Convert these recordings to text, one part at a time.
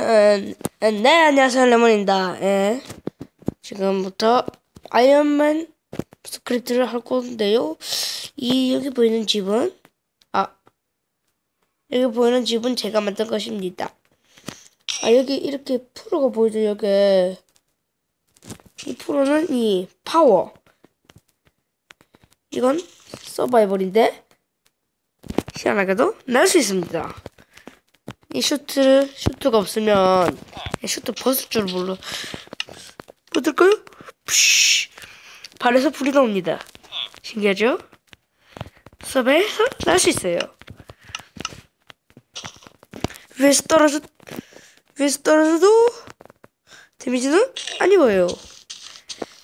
음, 네, 안녕하세요, 레몬입니다. 예. 지금부터 아이언맨 스크립트를 할 건데요. 이, 여기 보이는 집은, 아, 여기 보이는 집은 제가 만든 것입니다. 아, 여기 이렇게 프로가 보이죠, 여기. 이 프로는 이 파워. 이건 서바이벌인데, 희한하게도 날 수 있습니다. 이 슈트, 슈트가 없으면 이 슈트 벗을 줄 몰라. 어떨까요? 푸쉬. 발에서 불이 나옵니다. 신기하죠? 섭에서 날 수 있어요. 위에서 떨어져, 위에서 떨어져도 데미지는 안 입어요.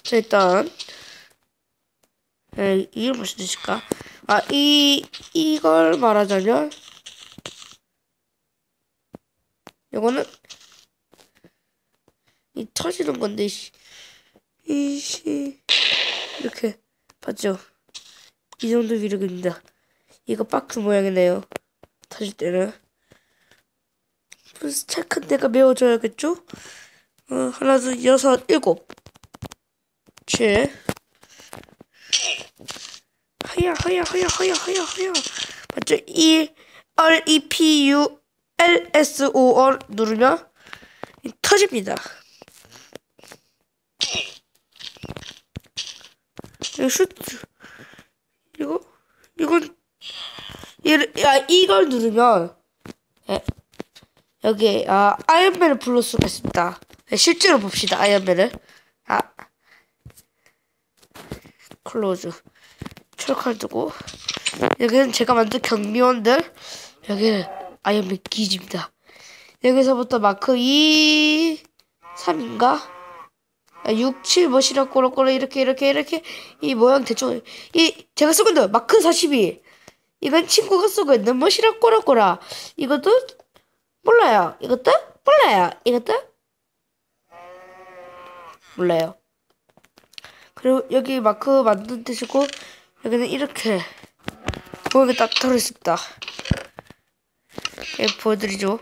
자, 일단, 에, 이걸 무슨 뜻일까? 아, 이, 이걸 말하자면, 이거는 이 터지는 건데 씨. 이씨 이렇게 봤죠? 이 정도 위력입니다. 이거 박스 모양이네요. 터질 때는 플스 착한 데가 메워줘야겠죠? 어, 하나 둘 여섯 일곱 칠 하야 하야 하야 하야 하야 하야 맞죠? E R E P U L S O R 누르면 터집니다. 이거 슈트 이거 이건 얘를 야 이걸 누르면 예, 여기 아 아이언맨을 불러 수가 있습니다. 예, 실제로 봅시다 아이언맨을 아 클로즈 철칼 두고 여기는 제가 만든 경비원들 여기는 아이언맨 기지입니다. 여기서부터 마크 2, 3인가? 6, 7 뭐시라 꼬라꼬라 이렇게 이렇게 이렇게 이 모양 대충 이 제가 쓰고 있는 마크 42 이건 친구가 쓰고 있는 뭐시라 꼬라꼬라 이것도 몰라요. 이것도 몰라요. 이것도 몰라요. 그리고 여기 마크 만든 뜻이고 여기는 이렇게 모양이 딱 들어있습니다. 예, 보여드리죠.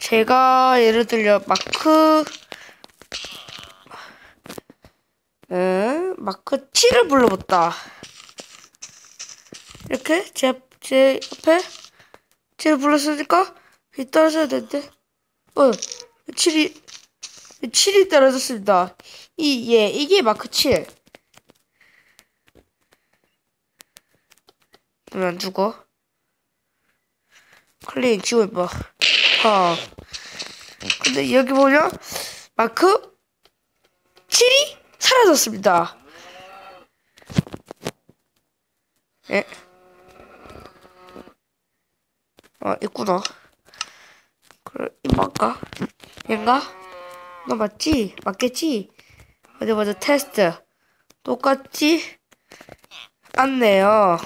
제가 예를 들려 마크 에, 마크 7을 불러봤다. 이렇게 제, 제 옆에 7을 불렀으니까 이 떨어져야 되는데 어 7이 7이 떨어졌습니다. 이, 예, 이게 마크 7. 그러면 안 죽어. 클린 지워봐. 아. 근데 여기 보면 마크 7이 사라졌습니다. 예. 아, 있구나. 그래, 이 맞까? 얘인가? 너 맞지? 맞겠지? 어디 보자, 테스트. 똑같지? 않네요.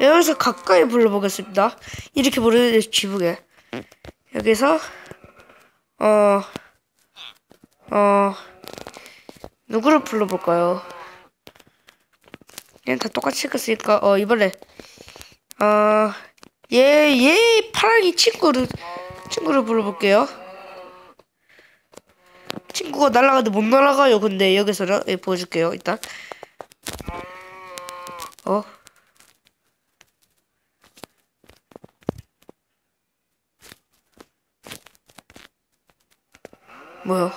여기서 가까이 불러보겠습니다. 이렇게 부르는 지붕에. 여기서, 어, 어, 누구를 불러볼까요? 얘는 다 똑같이 생겼으니까, 어, 이번에, 어, 얘, 얘 파랑이 친구를, 친구를 불러볼게요. 친구가 날아가도 못 날아가요. 근데 여기서는, 예, 보여줄게요, 일단. 어. 뭐야?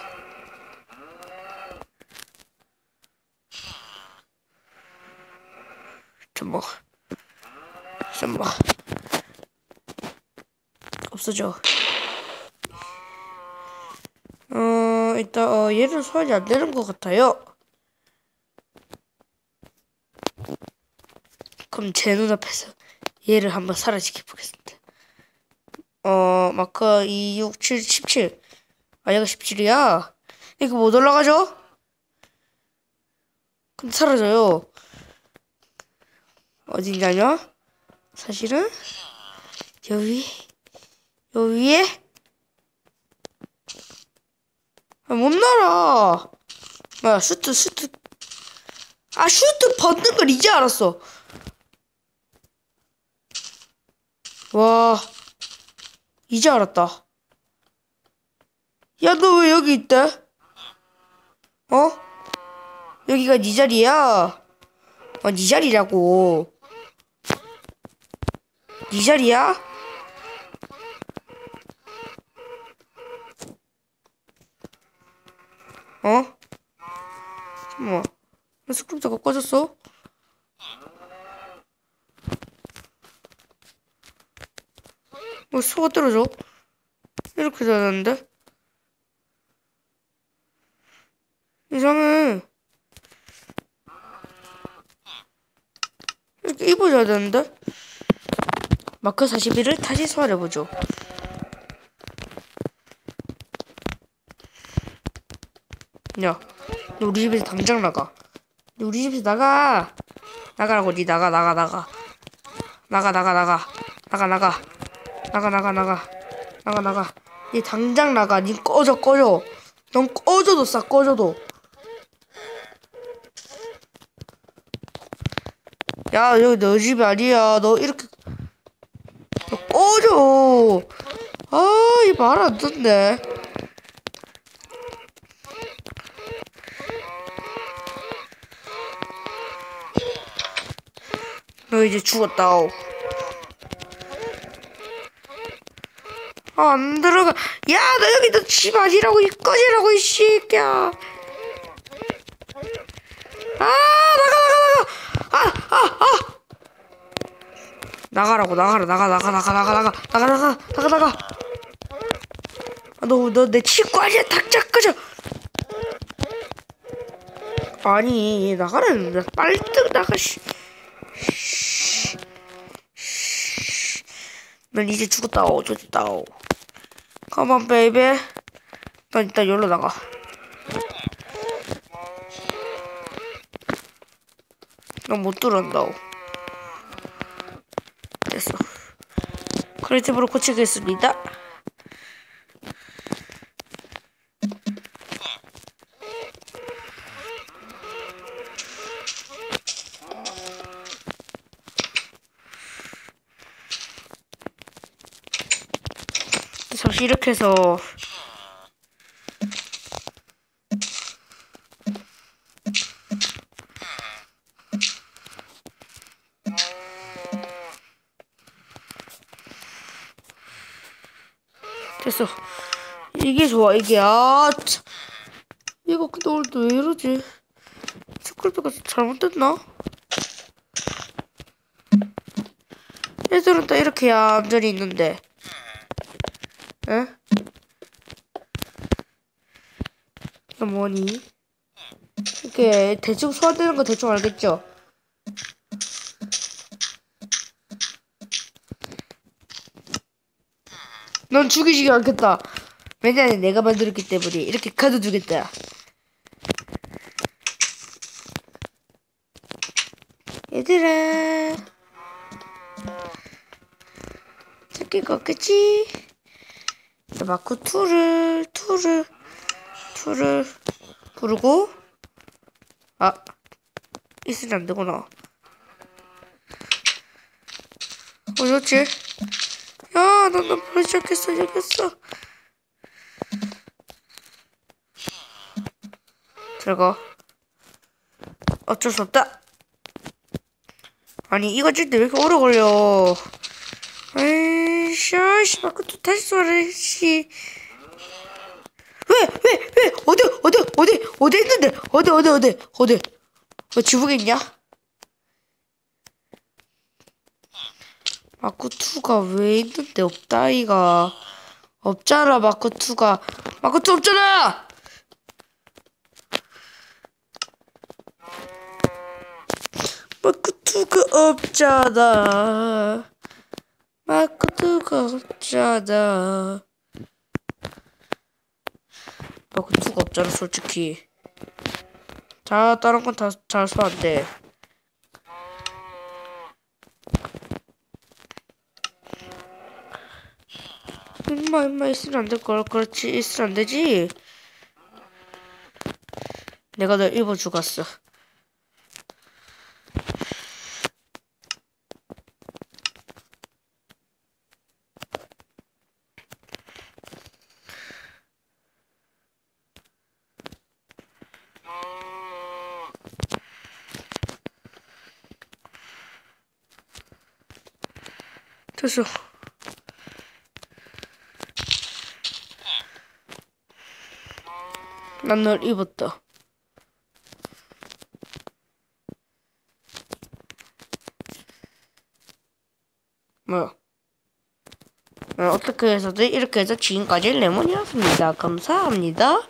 잠깐만. 잠깐만. 없어져. 어, 일단, 어, 얘는 소환이 안 되는 것 같아요. 그럼 제 눈앞에서 얘를 한번 사라지게 보겠습니다. 어, 마크 2, 6, 7, 17. 아, 얘가 17이야? 이거 못 올라가죠? 근데 사라져요. 어딘가요? 사실은, 여기, 요 위에? 아, 못 날아. 아, 슈트, 슈트. 아, 슈트 벗는 걸 이제 알았어. 와, 이제 알았다. 야, 너 왜 여기 있대? 어? 여기가 네 자리야? 어, 네 자리라고. 네 자리야? 어? 잠깐만. 왜 스크립트가 꺼졌어? 뭐 수가 떨어져? 이렇게 되는데? 이상해. 이렇게 입어줘야 되는데? 마크 41을 다시 소환해보죠. 야, 너 우리 집에서 당장 나가. 너 우리 집에서 나가. 나가라고, 니 나가, 나가, 나가. 나가, 나가, 나가. 나가, 나가. 나가, 나가, 나가. 나가, 나가. 니 당장 나가. 니 꺼져, 꺼져. 넌 꺼져도 싸, 꺼져도. 야, 여기 너 집 아니야. 너 이렇게. 너 꺼져. 아, 이 말 안 듣네. 너 이제 죽었다. 아, 안 들어가. 야, 너 여기 너 집 아니라고, 이 꺼지라고, 이 새끼야. 아, 나가, 나가, 나가. 아, 아, 아. 나가라고, 나가라, 나가, 나가, 나가, 나가, 나가, 나가, 나가, 나가, 나가. 아, 너, 너내 친구 아니야? 닥쳐, 꺼져. 아니, 나가라는, 빨리 뜨, 나가, 씨. 난 이제 죽었다. 오, 좋다. 오. On, baby. 난 일단 여기로 나가. 난 못 들어온다. 오. 됐어. 크리에이티브로 고치겠습니다. 잠시 이렇게 해서 됐어 이게 좋아 이게 아 참. 이거 근데 오늘 또왜 이러지 스크립트가 잘못됐나? 애들은 다 이렇게 얌전히 있는데 에? 이거 뭐니? 이게 대충 소화되는 거 대충 알겠죠? 넌 죽이지기 않겠다. 왜냐면 내가 만들었기 때문에 이렇게 가둬두겠다. 얘들아. 거 없겠지? 자, 마크 2를, 2를, 2를 부르고, 아, 있으면 안 되구나. 어디였지? 야, 나나 벌써 시작했어, 시작했어. 들어가. 어쩔 수 없다. 아니, 이거 줄때 왜 이렇게 오래 걸려? 에이씨, 아이씨, 마크 또 다시 쏘래, 씨. 왜, 왜, 왜, 어디, 어디, 어디, 어디 있는데? 어디, 어디, 어디, 어디? 어, 지붕에 있냐? 마크2가 왜 있는데 없다, 이가. 없잖아, 마크2가. 마크2 없잖아! 마크2가 없잖아. 마크2가 없잖아. 마크2가 없잖아, 솔직히. 자, 다른 건 다잘써안 돼. 임마 임마 있으면 안 될 걸 그렇지 있으면 안 되지? 내가 널 입어 죽었어. 됐어. 난 널 입었다. 뭐야? 어, 어떻게 해서든 이렇게 해서 지금까지 레몬이었습니다. 감사합니다.